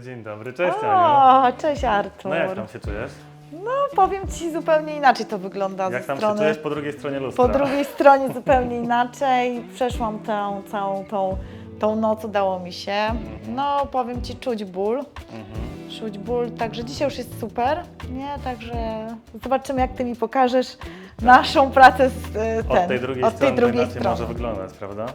Dzień dobry, cześć Aniu. O, cześć Artur. No jak tam się czujesz? No powiem Ci zupełnie inaczej to wygląda Jak ze tam się strony. czujesz po drugiej stronie lustra? po drugiej stronie zupełnie inaczej. Przeszłam tę całą tą, tą noc, udało mi się. No powiem Ci, czuć ból. Mhm. Czuć ból, także dzisiaj już jest super, nie? Także zobaczymy, jak Ty mi pokażesz naszą pracę z e, ten, Od tej drugiej od strony tej drugiej inaczej strony. może wyglądać, prawda?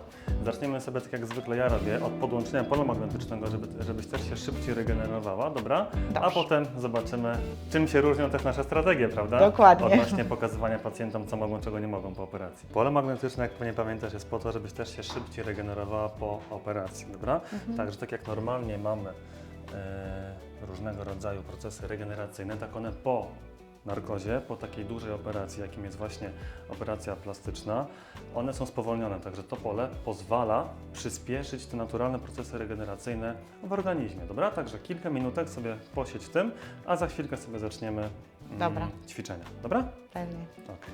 Zaczniemy sobie tak jak zwykle ja robię, od podłączenia pola magnetycznego, żeby, żebyś też się szybciej regenerowała, dobra? A Dobrze. potem zobaczymy, czym się różnią też nasze strategie, prawda? Dokładnie. Odnośnie pokazywania pacjentom, co mogą, czego nie mogą po operacji. Pole magnetyczne, jak pewnie pamiętasz, jest po to, żebyś też się szybciej regenerowała po operacji, dobra? Mhm. Także tak jak normalnie mamy różnego rodzaju procesy regeneracyjne, tak one po narkozie, po takiej dużej operacji, jakim jest właśnie operacja plastyczna, one są spowolnione, także to pole pozwala przyspieszyć te naturalne procesy regeneracyjne w organizmie, dobra? Także kilka minutek sobie posiedź w tym, a za chwilkę sobie zaczniemy mm, Dobra. ćwiczenia, dobra? Pewnie. Okej.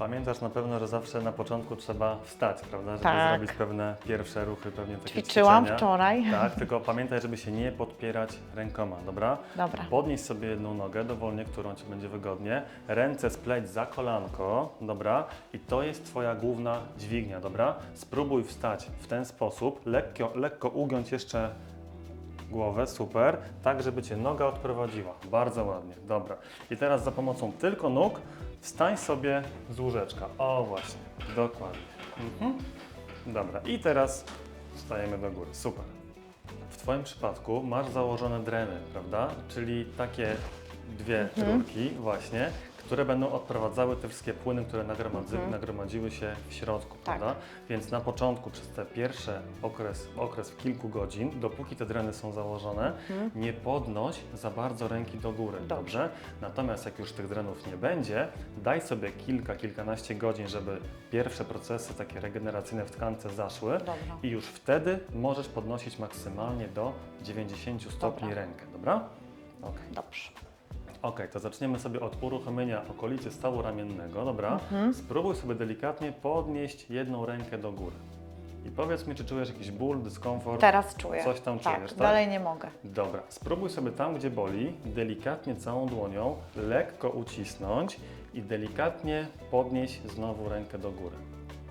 Pamiętasz na pewno, że zawsze na początku trzeba wstać, prawda? Żeby Tak. zrobić pewne pierwsze ruchy, pewnie takie Ćwiczyłam ćwiczenia. wczoraj. Tak, tylko pamiętaj, żeby się nie podpierać rękoma, dobra? Dobra. Podnieś sobie jedną nogę dowolnie, którą Ci będzie wygodnie. Ręce spleć za kolanko, dobra? I to jest Twoja główna dźwignia, dobra? Spróbuj wstać w ten sposób, lekko, lekko ugiąć jeszcze głowę, super, tak żeby Cię noga odprowadziła. Bardzo ładnie, dobra. I teraz za pomocą tylko nóg wstań sobie z łóżeczka. O właśnie, dokładnie. Mhm. Dobra, i teraz wstajemy do góry, super. W Twoim przypadku masz założone dreny, prawda? Czyli takie dwie rurki właśnie, które będą odprowadzały te wszystkie płyny, które nagromadzy, nagromadziły się w środku, Tak. prawda? Więc na początku, przez ten pierwszy okres, okres kilku godzin, dopóki te dreny są założone, nie podnoś za bardzo ręki do góry, dobrze. Dobrze. Natomiast jak już tych drenów nie będzie, daj sobie kilka, kilkanaście godzin, żeby pierwsze procesy takie regeneracyjne w tkance zaszły Dobra. i już wtedy możesz podnosić maksymalnie do 90 stopni Dobra. rękę, dobra? Okej. Dobrze. Okej, to zaczniemy sobie od uruchomienia okolicy stawu ramiennego, dobra? Mhm. Spróbuj sobie delikatnie podnieść jedną rękę do góry. I powiedz mi, czy czujesz jakiś ból, dyskomfort? Teraz czuję. Coś tam tak, czujesz, tak? dalej nie mogę. Dobra, spróbuj sobie tam, gdzie boli, delikatnie całą dłonią, lekko ucisnąć i delikatnie podnieść znowu rękę do góry.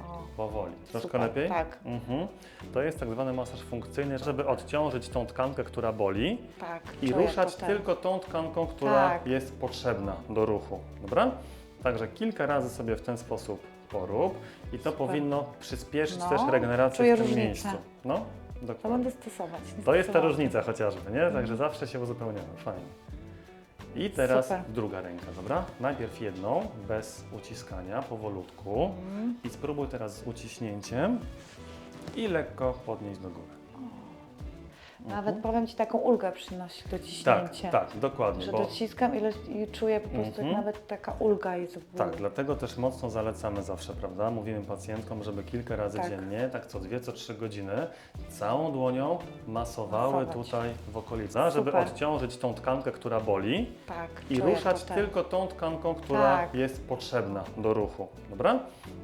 O, Powoli. Troszkę Super, lepiej? tak. Mhm. To jest tak zwany masaż funkcyjny, żeby odciążyć tą tkankę, która boli tak. i czuję ruszać to tylko tą tkanką, która Tak. jest potrzebna do ruchu. Dobra? Także kilka razy sobie w ten sposób porób i to powinno przyspieszyć No, też regenerację czuję w tym różnicę. miejscu. No, To dokładnie. będę stosować. To jest ta różnica chociażby, nie? Także zawsze się uzupełniamy. Fajnie. I teraz Super. druga ręka, dobra? Najpierw jedną, bez uciskania, powolutku. Mhm. I spróbuj teraz z uciśnięciem i lekko podnieść do góry. Nawet powiem Ci taką ulgę przynosi Tak, dociśnięcie. tak, dokładnie. Że Bo, dociskam i, le- i czuję po prostu Mhm. nawet taka ulga jest w tak, bólu. dlatego też mocno zalecamy zawsze, prawda? Mówimy pacjentkom, żeby kilka razy Tak. dziennie, tak co dwie, co trzy godziny, całą dłonią masowały Masować. tutaj w okolicy, żeby Super. odciążyć tą tkankę, która boli. Tak, I czuję ruszać to, tak. tylko tą tkanką, która Tak. jest potrzebna do ruchu. Dobra?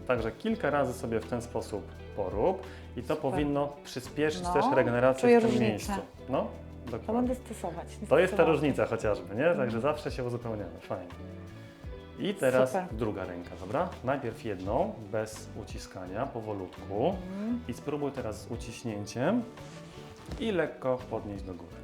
Także kilka razy sobie w ten sposób porób i to powinno przyspieszyć No, też regenerację czuję w tym różnicę. Miejscu. No, To dokładnie. będę stosować. To jest ta różnica chociażby, nie? Także zawsze się uzupełniamy. Fajnie. I teraz Super. druga ręka, dobra? Najpierw jedną, bez uciskania, powolutku. Mhm. I spróbuj teraz z uciśnięciem i lekko podnieść do góry.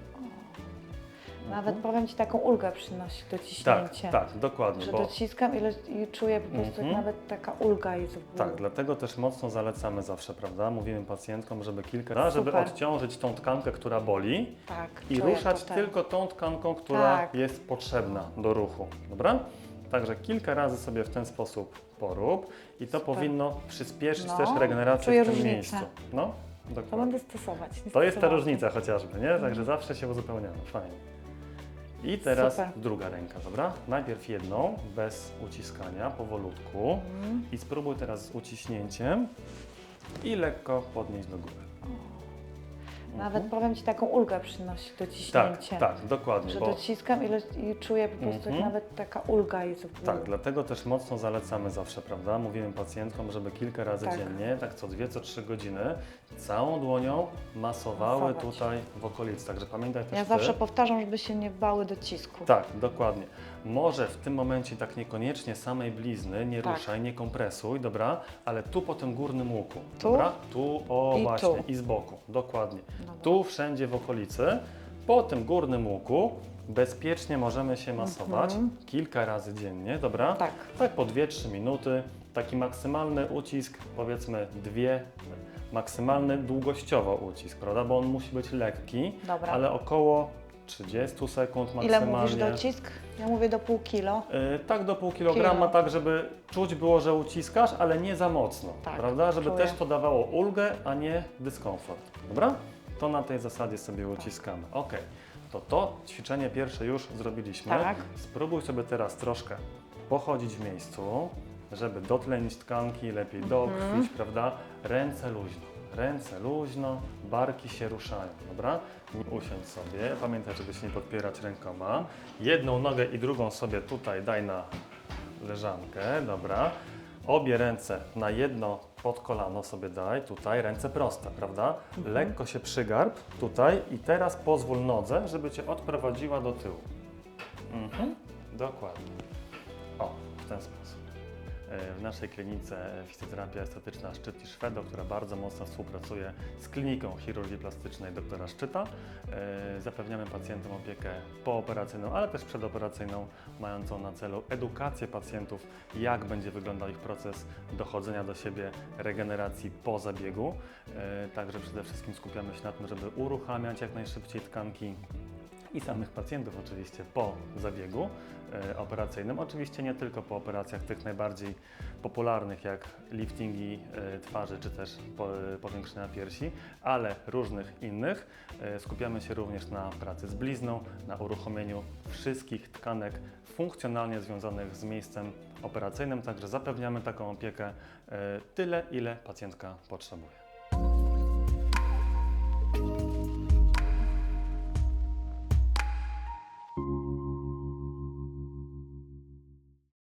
Nawet powiem Ci taką ulgę przynosi Tak, dociśnięcie. tak, dokładnie. Że Bo... dociskam i, i czuję po prostu Mhm. jak nawet taka ulga jest w bólu. Tak, dlatego też mocno zalecamy zawsze, prawda? Mówimy pacjentkom, żeby kilka razy, żeby Super. odciążyć tą tkankę, która boli tak, i ruszać to, tak. tylko tą tkanką, która Tak. jest potrzebna do ruchu. Dobra? Także kilka razy sobie w ten sposób porób i to powinno przyspieszyć No, też regenerację czuję w tym różnicę. miejscu. No, To dokładnie. będę stosować. To jest ta różnica chociażby, nie? Także zawsze się uzupełniamy. Fajnie. I teraz Super. druga ręka, dobra? Najpierw jedną, bez uciskania, powolutku. Mhm. I spróbuj teraz z uciśnięciem i lekko podnieść do góry. Nawet powiem Ci, taką ulgę przynosi Tak, dociśnięcie. tak, dokładnie. Że Bo, dociskam i, i czuję po prostu Mhm. jak nawet taka ulga jest w tak, dlatego też mocno zalecamy zawsze, prawda? Mówimy pacjentkom, żeby kilka razy Tak. dziennie, tak co dwie, co trzy godziny, całą dłonią masowały Masować. tutaj w okolicy. Także pamiętaj też Ja ty, zawsze powtarzam, żeby się nie bały docisku. Tak, dokładnie. Może w tym momencie tak niekoniecznie samej blizny, nie Tak. ruszaj, nie kompresuj, dobra? Ale tu po tym górnym łuku, Tu? dobra? Tu, o I właśnie, tu. i z boku, dokładnie. Tu wszędzie w okolicy, po tym górnym łuku bezpiecznie możemy się masować Mhm. kilka razy dziennie, dobra? Tak. Tak po 2-3 minuty, taki maksymalny ucisk, powiedzmy dwie, maksymalny długościowo ucisk, prawda? Bo on musi być lekki, Dobra. ale około 30 sekund Ile maksymalnie. mówisz docisk? Ja mówię do pół kilo. Yy, tak do pół kilograma, Kilo. tak żeby czuć było, że uciskasz, ale nie za mocno, Tak, prawda? Żeby czuję. też to dawało ulgę, a nie dyskomfort, dobra? To na tej zasadzie sobie uciskamy. Ok, to to ćwiczenie pierwsze już zrobiliśmy. Tak. Spróbuj sobie teraz troszkę pochodzić w miejscu, żeby dotlenić tkanki, lepiej dokrwić, Mhm. prawda? Ręce luźno. Ręce luźno, barki się ruszają, dobra? Usiądź sobie, pamiętaj, żeby się nie podpierać rękoma. Jedną nogę i drugą sobie tutaj daj na leżankę, dobra? Obie ręce na jedno pod kolano sobie daj, tutaj ręce proste, prawda? Lekko się przygarb tutaj i teraz pozwól nodze, żeby Cię odprowadziła do tyłu. Mhm. Dokładnie. O, w ten sposób. W naszej klinice fizjoterapia estetyczna Szczyt i Szwedo, która bardzo mocno współpracuje z kliniką chirurgii plastycznej doktora Szczyta. E, Zapewniamy pacjentom opiekę pooperacyjną, ale też przedoperacyjną, mającą na celu edukację pacjentów, jak będzie wyglądał ich proces dochodzenia do siebie regeneracji po zabiegu. E, Także przede wszystkim skupiamy się na tym, żeby uruchamiać jak najszybciej tkanki i samych pacjentów oczywiście po zabiegu e, operacyjnym. Oczywiście nie tylko po operacjach tych najbardziej popularnych jak liftingi e, twarzy czy też e, powiększenia piersi, ale różnych innych. Skupiamy się również na pracy z blizną, na uruchomieniu wszystkich tkanek funkcjonalnie związanych z miejscem operacyjnym, także zapewniamy taką opiekę tyle, ile pacjentka potrzebuje.